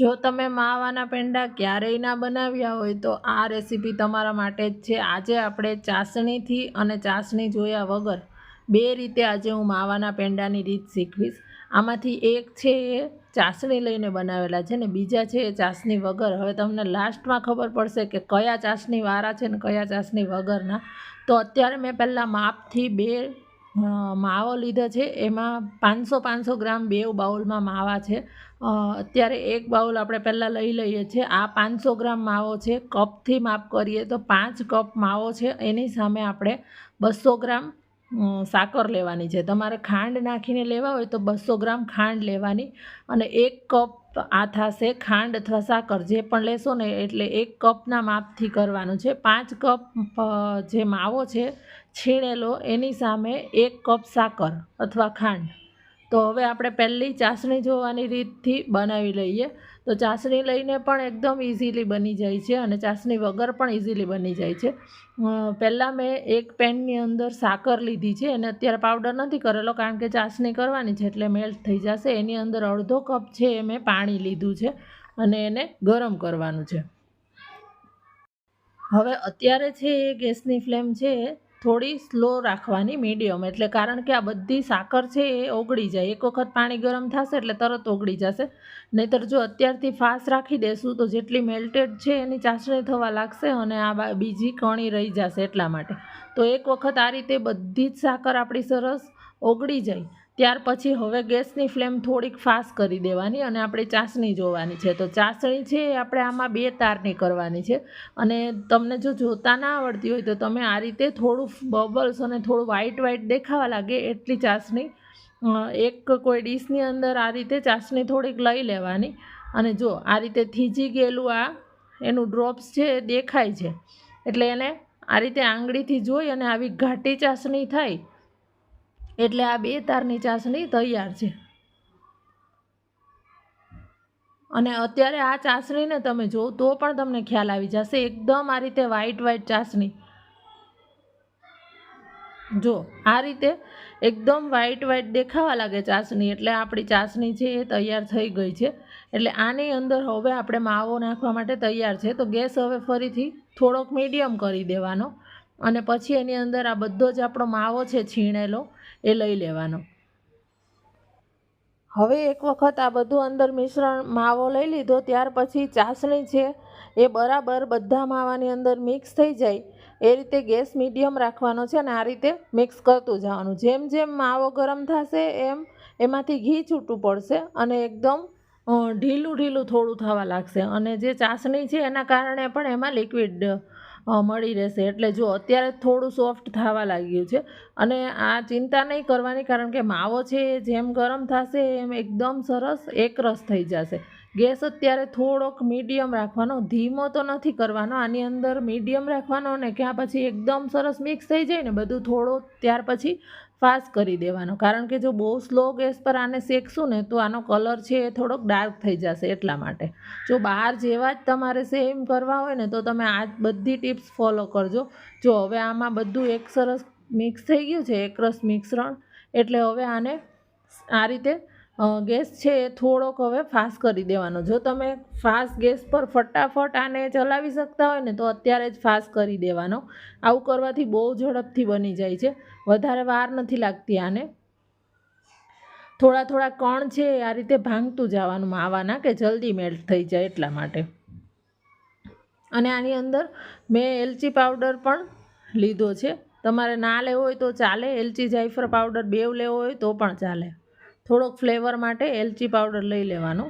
જો તમે માવાના પેંડા ક્યારેય ના બનાવ્યા હોય તો આ રેસીપી તમારા માટે જ છે. આજે આપણે ચાસણીથી અને ચાસણી જોયા વગર બે રીતે આજે હું માવાના પેંડાની રીત શીખવીશ. આમાંથી એક છે એ ચાસણી લઈને બનાવેલા છે ને બીજા છે એ ચાસણી વગર. હવે તમને લાસ્ટમાં ખબર પડશે કે કયા ચાસણી વાળા છે ને કયા ચાસણી વગરના. તો અત્યારે મેં પહેલાં માપથી બે માવો લીધો છે. એમાં પાંચસો પાંચસો ગ્રામ બે બાઉલમાં માવા છે. અત્યારે એક બાઉલ આપણે પહેલાં લઈ લઈએ છીએ. આ પાંચસો ગ્રામ માવો છે. કપથી માપ કરીએ તો પાંચ કપ માવો છે. એની સામે આપણે બસો ગ્રામ સાકર લેવાની છે. તમારે ખાંડ નાખીને લેવા હોય તો બસો ગ્રામ ખાંડ લેવાની અને એક કપ આ થશે ખાંડ અથવા સાકર, જે પણ લેશો ને એટલે એક કપના માપથી કરવાનું છે. પાંચ કપ જે માવો છે, છીણેલો, એની સામે એક કપ સાકર અથવા ખાંડ. તો હવે આપણે પહેલી ચાસણી જોવાની રીતથી બનાવી લઈએ. તો ચાસણી લઈને પણ એકદમ ઇઝીલી બની જાય છે અને ચાસણી વગર પણ ઇઝીલી બની જાય છે. પહેલાં મેં એક પેનની અંદર સાકર લીધી છે અને અત્યારે પાવડર નથી કરેલો કારણ કે ચાસણી કરવાની છે એટલે મેલ્ટ થઈ જશે. એની અંદર અડધો કપ છે એ મેં પાણી લીધું છે અને એને ગરમ કરવાનું છે. હવે અત્યારે છે એ ગેસની ફ્લેમ છે થોડી સ્લો રાખવાની મીડિયમ એટલે કારણ કે આ બધી સાકર છે એ ઓગળી જાય. એક વખત પાણી ગરમ થશે એટલે તરત ઓગળી જશે. નહીતર જો અત્યારથી ફાસ્ટ રાખી દેશું તો જેટલી મેલ્ટેડ છે એની ચાસણી થવા લાગશે અને આ બીજી કણી રહી જશે એટલા માટે. તો એક વખત આ રીતે બધી જ સાકર આપણી સરસ ઓગળી જાય. ત્યાર પછી હવે ગેસની ફ્લેમ થોડીક ફાસ્ટ કરી દેવાની અને આપણે ચાસણી જોવાની છે. તો ચાસણી છે એ આપણે આમાં બે તારની કરવાની છે. અને તમને જો જોતા ના આવડતી હોય તો તમે આ રીતે થોડું બબલ્સ અને થોડું વ્હાઈટ વ્હાઈટ દેખાવા લાગે એટલી ચાસણી એક કોઈ ડીશની અંદર આ રીતે ચાસણી થોડીક લઈ લેવાની. અને જો આ રીતે થીજી ગયેલું આ, એનું ડ્રોપ્સ છે એ દેખાય છે. એટલે એને આ રીતે આંગળીથી જોઈ અને આવી ઘાટી ચાસણી થાય એટલે આ બે તારની ચાસણી તૈયાર છે. અને અત્યારે આ ચાસણીને તમે જો, તો પણ તમને ખ્યાલ આવી જશે, એકદમ આ રીતે વ્હાઈટ વ્હાઈટ ચાસણી. જો, આ રીતે એકદમ વ્હાઈટ વ્હાઈટ દેખાવા લાગે ચાસણી, એટલે આપણી ચાસણી છે એ તૈયાર થઈ ગઈ છે. એટલે આની અંદર હવે આપણે માવો નાખવા માટે તૈયાર છે. તો ગેસ હવે ફરીથી થોડોક મીડિયમ કરી દેવાનો. અને પછી એની અંદર આ બધો જ આપણો માવો છે છીણેલો, એ લઈ લેવાનો. હવે એક વખત આ બધું અંદર મિશ્રણ માવો લઈ લીધો, ત્યાર પછી ચાસણી છે, એ બરાબર બધા માવાની અંદર મિક્સ થઈ જાય. એ રીતે ગેસ મીડિયમ રાખવાનો છે અને આ રીતે મિક્સ કરતું જવાનું. જેમ જેમ માવો ગરમ થશે એમ એમાંથી ઘી છૂટું પડશે અને એકદમ ઢીલું ઢીલું થોડું થવા લાગશે. અને જે ચાસણી છે એના કારણે પણ એમાં લિક્વિડ મળી રહેશે. એટલે જો અત્યારે થોડું સોફ્ટ થવા લાગ્યું છે. અને આ ચિંતા નહીં કરવાની, કારણ કે માવો છે, જેમ ગરમ થશે એમ એકદમ સરસ એકરસ થઈ જશે. ગેસ અત્યારે થોડોક મીડિયમ રાખવાનો, ધીમો તો નથી કરવાનો, આની અંદર મીડિયમ રાખવાનો ને ક્યાં પછી એકદમ સરસ મિક્સ થઈ જાય ને, બધું થોડું ત્યાર પછી ફાસ્ટ કરી દેવાનો. કારણ કે જો બહુ સ્લો ગેસ પર આને શેકશું ને, તો આનો કલર છે એ થોડોક ડાર્ક થઈ જશે એટલા માટે. જો બહાર જેવા જ તમારે સેમ કરવા હોય ને, તો તમે આ બધી ટિપ્સ ફોલો કરજો. જો હવે આમાં બધું એક સરસ મિક્સ થઈ ગયું છે એકરસ મિશ્રણ, એટલે હવે આને આ રીતે ગેસ છે એ થોડોક હવે ફાસ્ટ કરી દેવાનો. જો તમે ફાસ્ટ ગેસ પર ફટાફટ આને ચલાવી શકતા હોય ને તો અત્યારે જ ફાસ્ટ કરી દેવાનો. આવું કરવાથી બહુ ઝડપથી બની જાય છે. વધારે વાર નથી લાગતી આને. થોડા થોડા કણ છે આ રીતે ભાંગતું જવાનું માવાના કે જલ્દી મેલ્ટ થઈ જાય એટલા માટે. અને આની અંદર મેં એલચી પાવડર પણ લીધો છે. તમારે ના લેવો હોય તો ચાલે. એલચી જાયફળ પાવડર બેવ લેવો હોય તો પણ ચાલે. થોડોક ફ્લેવર માટે એલચી પાવડર લઈ લેવાનો.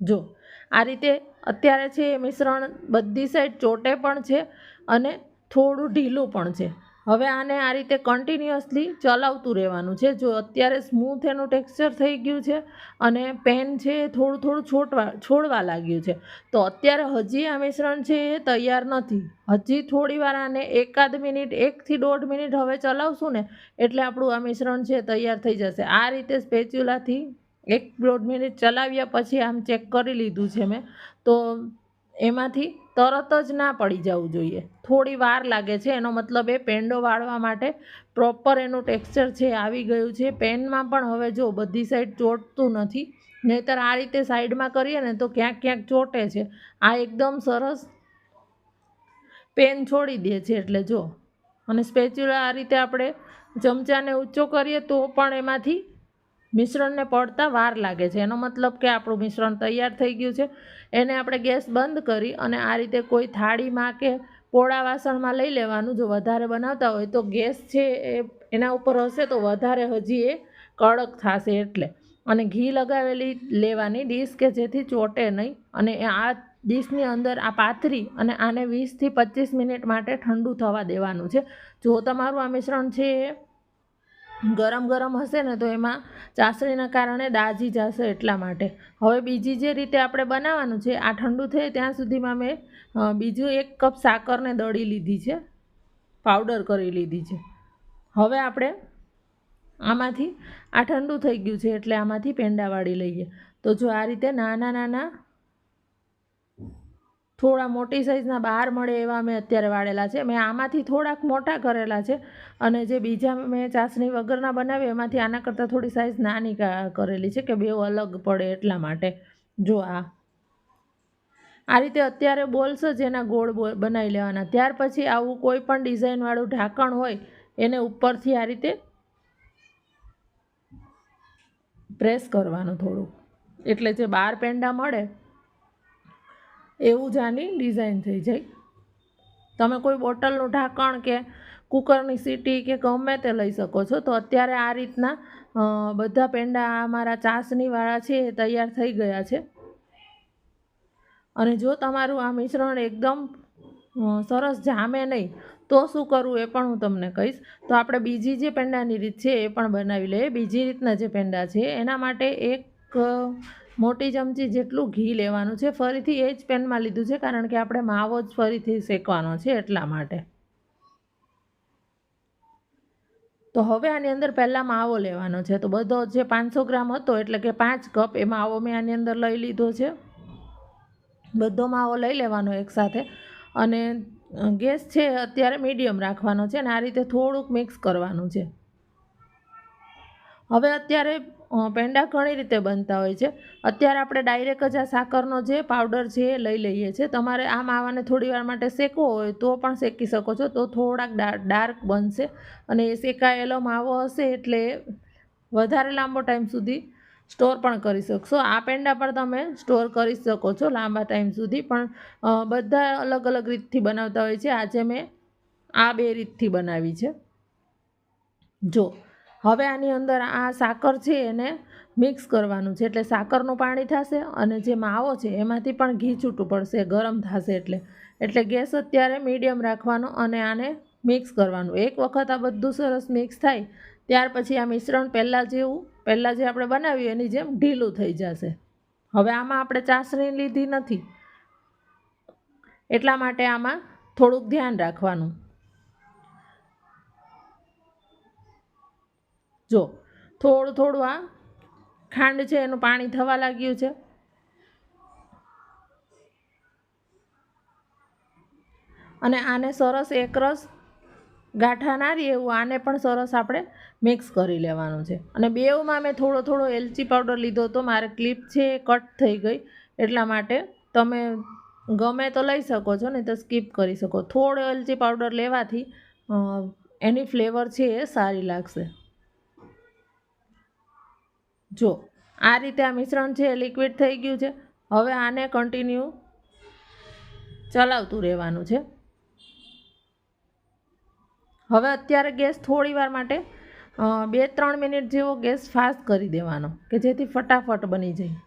જો, આ રીતે અત્યારે છે એ મિશ્રણ બધી સાઈડ ચોટે પણ છે અને થોડું ઢીલું પણ છે. હવે આને આ રીતે કન્ટિન્યુઅસલી ચલાવતું રહેવાનું છે. જો અત્યારે સ્મૂથ એનું ટેક્સચર થઈ ગયું છે અને પેન છે એ થોડું થોડું છોટવા, છોડવા લાગ્યું છે. તો અત્યારે હજી આ મિશ્રણ છે એ તૈયાર નથી. હજી થોડી વાર આને એકાદ મિનિટ એકથી દોઢ મિનિટ હવે ચલાવશું ને એટલે આપણું આ મિશ્રણ છે તૈયાર થઈ જશે. આ રીતે સ્પેચ્યુલાથી એક દોઢ મિનિટ ચલાવ્યા પછી આમ ચેક કરી લીધું છે મેં. તો એમાંથી તરત જ ના પડી જવું જોઈએ. થોડી વાર લાગે છે. એનો મતલબ એ પેંડો વાળવા માટે પ્રોપર એનું ટેક્સચર છે, આવી ગયું છે. પેનમાં પણ હવે જો બધી સાઈડ ચોટતું નથી, નહીંતર આ રીતે સાઈડમાં કરીએ ને તો ક્યાંક ક્યાંક ચોટે છે. આ એકદમ સરસ પેન છોડી દે છે એટલે જો. અને સ્પેચ્યુલા આ રીતે આપણે ચમચાને ઊંચો કરીએ તો પણ એમાંથી મિશ્રણને પડતા વાર લાગે છે. એનો મતલબ કે આપણું મિશ્રણ તૈયાર થઈ ગયું છે. એને આપણે ગેસ બંધ કરી અને આ રીતે કોઈ થાળીમાં કે પોળા વાસણમાં લઈ લેવાનું. જો વધારે બનાવતા હોય તો ગેસ છે એ એના ઉપર હશે તો વધારે હજી એ કડક થશે એટલે. અને ઘી લગાવેલી લેવાની ડીશ કે જેથી ચોટે નહીં. અને આ ડીશની અંદર આ પાથરી અને આને વીસથી પચીસ મિનિટ માટે ઠંડુ થવા દેવાનું છે. જો તમારું આ મિશ્રણ છે એ ગરમ ગરમ હશે ને તો એમાં ચાસણીના કારણે દાજી જશે એટલા માટે. હવે બીજી જે રીતે આપણે બનાવવાનું છે, આ ઠંડુ થાય ત્યાં સુધીમાં મેં બીજું એક કપ સાકરને દળી લીધી છે. પાવડર કરી લીધી છે. હવે આપણે આમાંથી, આ ઠંડુ થઈ ગયું છે એટલે આમાંથી પેંડા વાળી લઈએ. તો જો આ રીતે નાના નાના થોડા મોટી સાઇઝના બહાર મળે એવા મેં અત્યારે વાળેલા છે. મેં આમાંથી થોડાક મોટા કરેલા છે અને જે બીજા મેં ચાસણી વગરના બનાવી એમાંથી આના કરતાં થોડી સાઇઝ નાની કરેલી છે કે બેઉ અલગ પડે એટલા માટે. જો આ. આ રીતે અત્યારે બોલ્સ જ એના ગોળ બનાવી લેવાના. ત્યાર પછી આવું કોઈ પણ ડિઝાઇનવાળું ઢાંકણ હોય એને ઉપરથી આ રીતે પ્રેસ કરવાનું થોડું. એટલે જે બાર પેંડા મળે એવું જ આની ડિઝાઇન થઈ જાય. તમે કોઈ બોટલનું ઢાંકણ કે કુકરની સીટી કે ગમે તે લઈ શકો છો. તો અત્યારે આ રીતના બધા પેંડા અમારા ચાસણીવાળા છે એ તૈયાર થઈ ગયા છે. અને જો તમારું આ મિશ્રણ એકદમ સરસ જામે નહીં, તો શું કરવું એ પણ હું તમને કહીશ. તો આપણે બીજી જે પેંડાની રીત છે એ પણ બનાવી લઈએ. બીજી રીતના જે પેંડા છે, એના માટે એક મોટી ચમચી જેટલું ઘી લેવાનું છે. ફરીથી એ જ પેનમાં લીધું છે, કારણ કે આપણે માવો જ ફરીથી શેકવાનો છે એટલા માટે. તો હવે આની અંદર પહેલાં માવો લેવાનો છે. તો બધો જે પાંચસો ગ્રામ હતો, એટલે કે પાંચ કપ, એ માવો મેં આની અંદર લઈ લીધો છે. બધો માવો લઈ લેવાનો એકસાથે અને ગેસ છે, અત્યારે મીડિયમ રાખવાનો છે અને આ રીતે થોડુંક મિક્સ કરવાનું છે. હવે અત્યારે પેંડા ઘણી રીતે બનતા હોય છે. અત્યારે આપણે ડાયરેક્ટ જ આ સાકરનો જે પાવડર છે એ લઈ લઈએ છીએ. તમારે આ માવાને થોડી વાર માટે શેકવો હોય તો પણ શેકી શકો છો. તો થોડાક ડાર્ક બનશે અને એ શેકાયેલો માવો હશે એટલે વધારે લાંબો ટાઈમ સુધી સ્ટોર પણ કરી શકશો. આ પેંડા પણ તમે સ્ટોર કરી શકો છો લાંબા ટાઈમ સુધી. પણ બધા અલગ અલગ રીતથી બનાવતા હોય છે. આજે મેં આ બે રીતથી બનાવી છે. જો હવે આની અંદર આ સાકર છે એને મિક્સ કરવાનું છે. એટલે સાકરનું પાણી થશે અને જે માવો છે એમાંથી પણ ઘી છૂટું પડશે, ગરમ થશે એટલે. એટલે ગેસ અત્યારે મીડિયમ રાખવાનો અને આને મિક્સ કરવાનું. એક વખત આ બધું સરસ મિક્સ થાય, ત્યાર પછી આ મિશ્રણ પહેલાં જેવું, પહેલાં જે આપણે બનાવ્યું એની જેમ ઢીલું થઈ જશે. હવે આમાં આપણે ચાસણી લીધી નથી. એટલા માટે આમાં થોડુંક ધ્યાન રાખવાનું. જો, થોડું થોડું આ ખાંડ છે, એનું પાણી થવા લાગ્યું છે. અને આને સરસ એકરસ ગાંઠા ના રહે એવું, આને પણ સરસ આપણે મિક્સ કરી લેવાનું છે. અને બેઉમાં મેં થોડો થોડો એલચી પાવડર લીધો હતો, મારે ક્લિપ છે એ કટ થઈ ગઈ. એટલા માટે તમે ગમે તો લઈ શકો છો, નહીં તો સ્કીપ કરી શકો. થોડો એલચી પાવડર લેવાથી એની ફ્લેવર છે એ સારી લાગશે. જો, આ રીતે આ મિશ્રણ છે લિક્વિડ થઈ ગયું છે. હવે આને કન્ટિન્યુ ચલાવતું રહેવાનું છે. હવે અત્યારે ગેસ થોડીવાર માટે બે ત્રણ મિનિટ જેવો ગેસ ફાસ્ટ કરી દેવાનો, કે જેથી ફટાફટ બની જાય.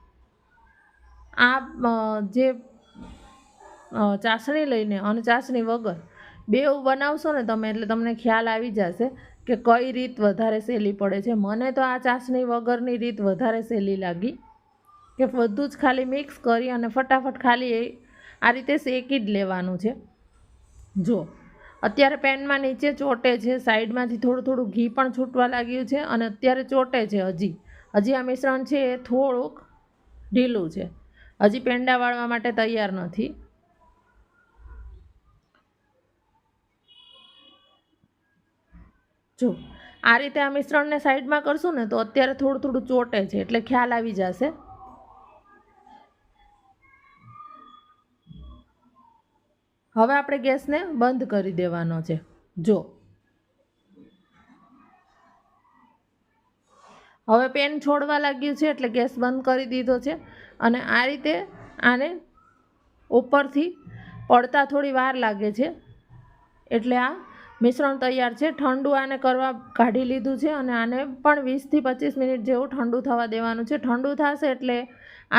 આ જે ચાસણી લઈને અને ચાસણી વગર બે બનાવશો ને તમે એટલે તમને ખ્યાલ આવી જશે કે કઈ રીત વધારે સહેલી પડે છે? મને તો આ ચાસણી વગરની રીત વધારે સહેલી લાગી. કે બધું જ ખાલી મિક્સ કરી અને ફટાફટ ખાલી એ આ રીતે શેકી જ લેવાનું છે. જો, અત્યારે પેનમાં નીચે ચોટે છે, સાઈડમાંથી થોડું થોડું ઘી પણ છૂટવા લાગ્યું છે અને અત્યારે ચોટે છે હજી. હજી આ મિશ્રણ છે એ થોડુંક ઢીલું છે. હજી પેંડા વાળવા માટે તૈયાર નથી. જો, આ રીતે આ મિશ્રણને સાઈડમાં કરશું ને તો અત્યારે થોડું થોડું ચોટે છે, એટલે ખ્યાલ આવી જશે. હવે આપણે ગેસને બંધ કરી દેવાનો છે. જો. હવે પેન છોડવા લાગ્યું છે, એટલે ગેસ બંધ કરી દીધો છે. અને આ રીતે આને ઉપરથી પડતા થોડી વાર લાગે છે. એટલે આ મિશ્રણ તૈયાર છે. ઠંડુ આને કરવા કાઢી લીધું છે અને આને પણ વીસથી પચીસ મિનિટ જેવું ઠંડુ થવા દેવાનું છે. ઠંડુ થશે એટલે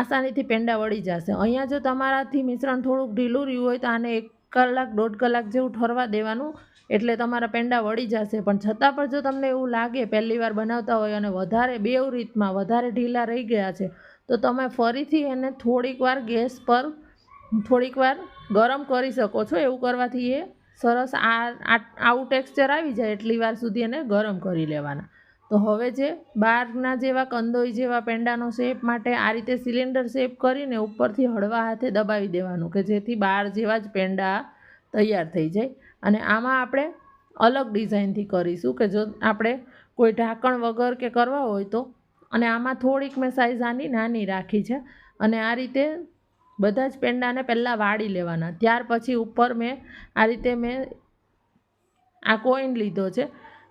આસાનીથી પેંડા વળી જશે. અહીંયા જો તમારાથી મિશ્રણ થોડુંક ઢીલું રહ્યું હોય તો આને એક કલાક, દોઢ કલાક જેવું ઠરવા દેવાનું એટલે તમારા પેંડા વળી જશે. પણ છતાં પણ જો તમને એવું લાગે પહેલી વાર બનાવતા હોય અને વધારે બેવ રીતમાં વધારે ઢીલા રહી ગયા છે, તો તમે ફરીથી એને થોડીક વાર ગેસ પર થોડીક વાર ગરમ કરી શકો છો. એવું કરવાથી એ સરસ આ આવું ટેક્સચર આવી જાય એટલી વાર સુધી એને ગરમ કરી લેવાના. તો હવે જે બહારના જેવા કંદોઈ જેવા પેંડાનો શેપ માટે આ રીતે સિલિન્ડર શેપ કરીને ઉપરથી હળવા હાથે દબાવી દેવાનું કે જેથી બહાર જેવા જ પેંડા તૈયાર થઈ જાય. અને આમાં આપણે અલગ ડિઝાઇનથી કરીશું કે જો આપણે કોઈ ઢાંકણ વગર કે કરવા હોય તો. અને આમાં થોડીક મેં સાઈઝ આની નાની રાખી છે. અને આ રીતે બધા જ પેંડાને પહેલાં વાળી લેવાના. ત્યાર પછી ઉપર મેં આ રીતે મેં આ કોઈન લીધો છે.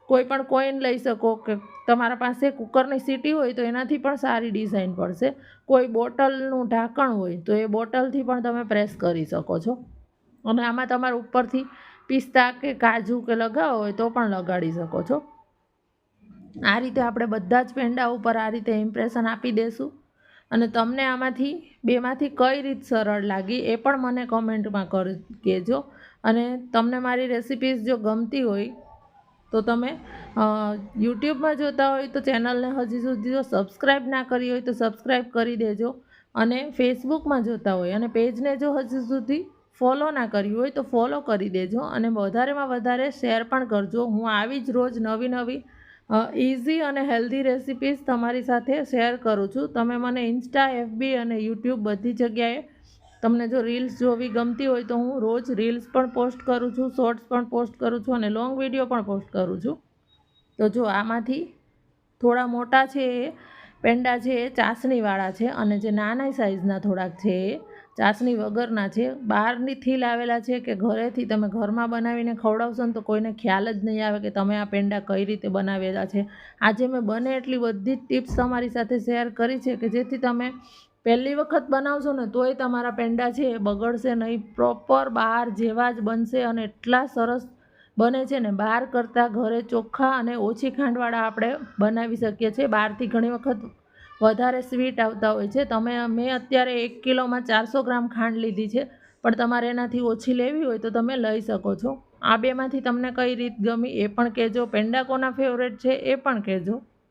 કોઈ પણ કોઈન લઈ શકો કે તમારા પાસે કુકરની સીટી હોય તો એનાથી પણ સારી ડિઝાઇન પડશે. કોઈ બોટલનું ઢાંકણ હોય તો એ બોટલથી પણ તમે પ્રેસ કરી શકો છો. અને આમાં તમારે ઉપરથી પિસ્તા કે કાજુ કે લગાવો હોય તો પણ લગાડી શકો છો. આ રીતે આપણે બધા જ પેંડા ઉપર આ રીતે ઇમ્પ્રેશન આપી દઈશું અને તમને આમાંથી બેમાંથી કઈ રીત સરળ લાગી એ પણ મને કમેન્ટમાં કર કહેજો. અને તમને મારી રેસિપીઝ જો ગમતી હોય, તો તમે યુટ્યુબમાં જોતા હોય તો ચેનલને હજી સુધી જો સબસ્ક્રાઈબ ના કરી હોય તો સબસ્ક્રાઈબ કરી દેજો. અને ફેસબુકમાં જોતા હોય અને પેજને જો હજી સુધી ફોલો ના કર્યું હોય તો ફોલો કરી દેજો અને વધારેમાં વધારે શેર પણ કરજો. હું આવી જ રોજ નવી નવી ઇઝી અને હેલ્ધી રેસિપીઝ તમારી સાથે શેર કરું છું. તમે મને ઇન્સ્ટા એફબી અને યુટ્યુબ બધી જગ્યાએ તમને જો રીલ્સ જોવી ગમતી હોય તો હું રોજ રીલ્સ પણ પોસ્ટ કરું છું શોર્ટ્સ પણ પોસ્ટ કરું છું અને લોંગ વીડિયો પણ પોસ્ટ કરું છું. તો જો આમાંથી થોડા મોટા છે એ, પેંડા છે એ, ચાસણીવાળા છે અને જે નાના સાઇઝના થોડાક છે એ ચાસણી વગરના છે. બહારથી લાવેલા છે કે ઘરેથી તમે ઘરમાં બનાવીને ખવડાવશો ને તો કોઈને ખ્યાલ જ નહીં આવે કે તમે આ પેંડા કઈ રીતે બનાવેલા છે. આજે મેં બને એટલી બધી જ ટિપ્સ તમારી સાથે શેર કરી છે કે જેથી તમે પહેલી વખત બનાવશો ને તોય તમારા પેંડા છે એ બગડશે નહીં. પ્રોપર બહાર જેવા જ બનશે અને એટલા સરસ બને છે ને બહાર કરતાં ઘરે ચોખ્ખા અને ઓછી ખાંડવાળા આપણે બનાવી શકીએ છીએ. બહારથી ઘણી વખત વધારે સ્વીટ આવતા હોય છે. તમે, મેં અત્યારે એક કિલોમાં ચારસો ગ્રામ ખાંડ લીધી છે, પણ તમારે એનાથી ઓછી લેવી હોય તો તમે લઈ શકો છો. આ બેમાંથી તમને કઈ રીત ગમી એ પણ કહેજો. પેંડા કોના ફેવરેટ છે એ પણ કહેજો.